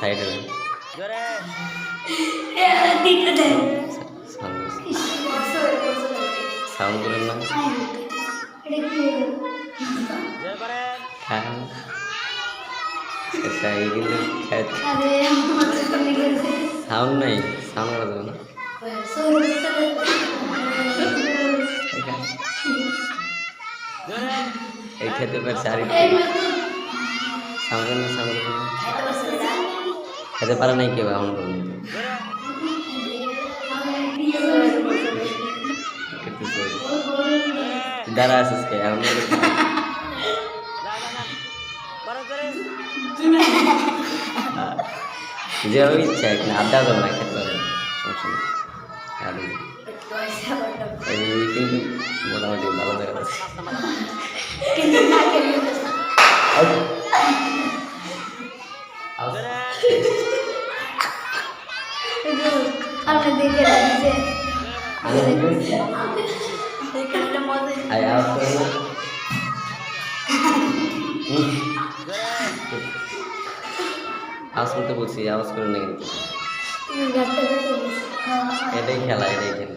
সাইডে। সাউন্ড করেন না। হ্যাঁ। এই কিন্তু। সাউন্ড নাই। সাউন্ড করা যাবে না। করেন না সাউন্ড করেন না খাইতে পারছে না? খেতে পারে নাই কেউ এমন করুন জোরে আমার প্রিয় বসো। খেতেছে জোরে দাঁড়া আসিস কে এমন করে যা যা যা করো জোরে যেভাবে ইচ্ছা এখানে আড্ডা দেবো না খেতে পারবে সমস্যা নেই কিন্তু মোটামুটি ভালো আই আওয়াজ করতে বলছি আওয়াজ করে না কিন্তু তুমি ঘাটটা দেখে গেছো। এটাই খেলা এটাই খেলা